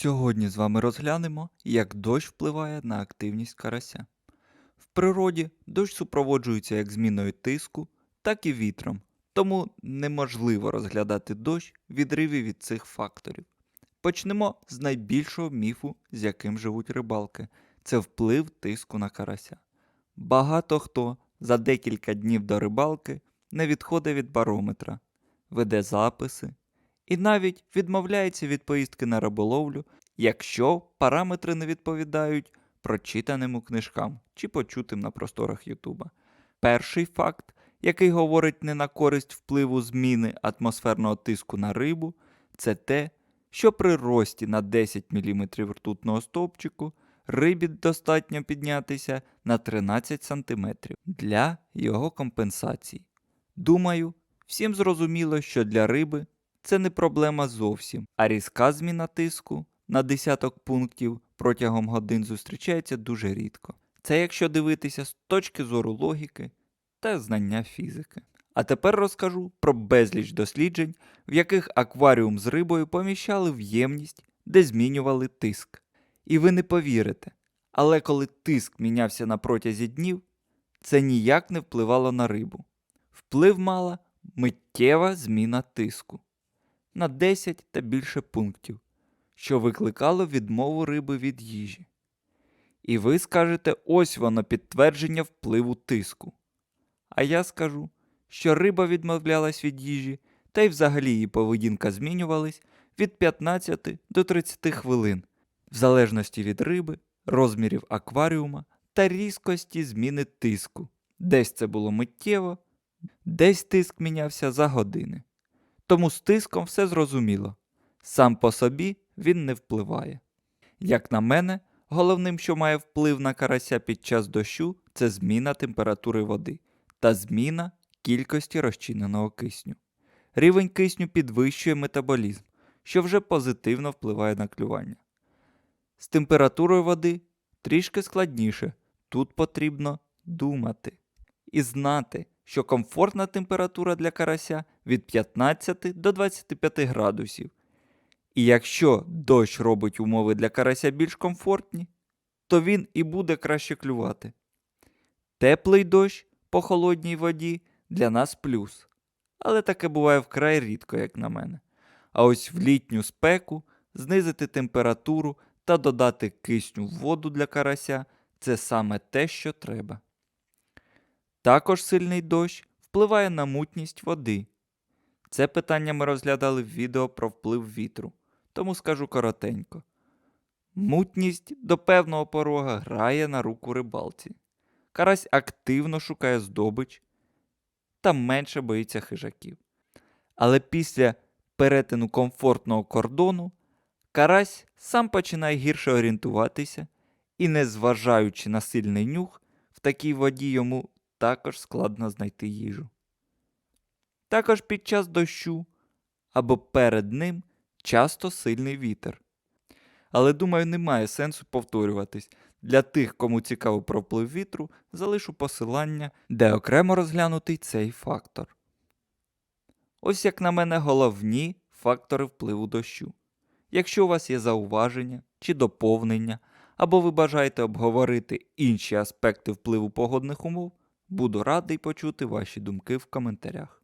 Сьогодні з вами розглянемо, як дощ впливає на активність карася. В природі дощ супроводжується як зміною тиску, так і вітром, тому неможливо розглядати дощ в відриві від цих факторів. Почнемо з найбільшого міфу, з яким живуть рибалки це вплив тиску на карася. Багато хто за декілька днів до рибалки не відходить від барометра, веде записи і навіть відмовляється від поїздки на риболовлю, якщо параметри не відповідають прочитаним книжкам чи почутим на просторах Ютуба. Перший факт, який говорить не на користь впливу зміни атмосферного тиску на рибу, це те, що при рості на 10 мм ртутного стовпчику рибі достатньо піднятися на 13 см для його компенсації. Думаю, всім зрозуміло, що для риби це не проблема зовсім, а різка зміна тиску на десяток пунктів протягом годин зустрічається дуже рідко. Це якщо дивитися з точки зору логіки та знання фізики. А тепер розкажу про безліч досліджень, в яких акваріум з рибою поміщали в ємність, де змінювали тиск. І ви не повірите, але коли тиск мінявся на протязі днів, це ніяк не впливало на рибу. Вплив мала миттєва зміна тиску на 10 та більше пунктів, що викликало відмову риби від їжі. І ви скажете, ось воно підтвердження впливу тиску. А я скажу, що риба відмовлялась від їжі, та й взагалі її поведінка змінювалась від 15 до 30 хвилин, в залежності від риби, розмірів акваріума та різкості зміни тиску. Десь це було миттєво, десь тиск мінявся за години. Тому з тиском все зрозуміло. Сам по собі він не впливає. Як на мене, головним, що має вплив на карася під час дощу, це зміна температури води та зміна кількості розчиненого кисню. Рівень кисню підвищує метаболізм, що вже позитивно впливає на клювання. З температурою води трішки складніше. Тут потрібно думати і знати, що комфортна температура для карася від 15 до 25 градусів. І якщо дощ робить умови для карася більш комфортні, то він і буде краще клювати. Теплий дощ по холодній воді для нас плюс. Але таке буває вкрай рідко, як на мене. А ось в літню спеку знизити температуру та додати кисню в воду для карася це саме те, що треба. Також сильний дощ впливає на мутність води. Це питання ми розглядали в відео про вплив вітру, тому скажу коротенько. Мутність до певного порога грає на руку рибалці. Карась активно шукає здобич та менше боїться хижаків. Але після перетину комфортного кордону карась сам починає гірше орієнтуватися і, незважаючи на сильний нюх, в такій воді йому також складно знайти їжу. Також під час дощу або перед ним часто сильний вітер. Але думаю, немає сенсу повторюватись. Для тих, кому цікаво про вплив вітру, залишу посилання, де окремо розглянутий цей фактор. Ось як на мене головні фактори впливу дощу. Якщо у вас є зауваження чи доповнення, або ви бажаєте обговорити інші аспекти впливу погодних умов, буду радий почути ваші думки в коментарях.